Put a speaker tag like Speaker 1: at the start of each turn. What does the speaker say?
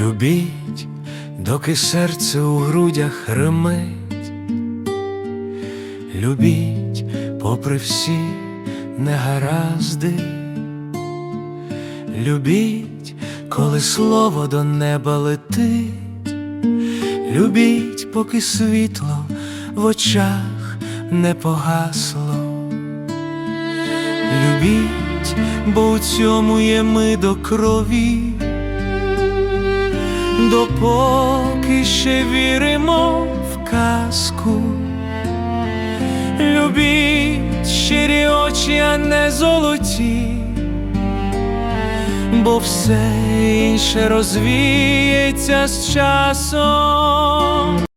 Speaker 1: Любіть, доки серце у грудях гримить, любіть, попри всі негаразди, любіть, коли слово до неба летить, любіть, поки світло в очах не погасло. Любіть, бо у цьому є ми до крові, допоки ще віримо в казку. Любіть щирі очі, а не золоті, бо все інше розвіється з часом.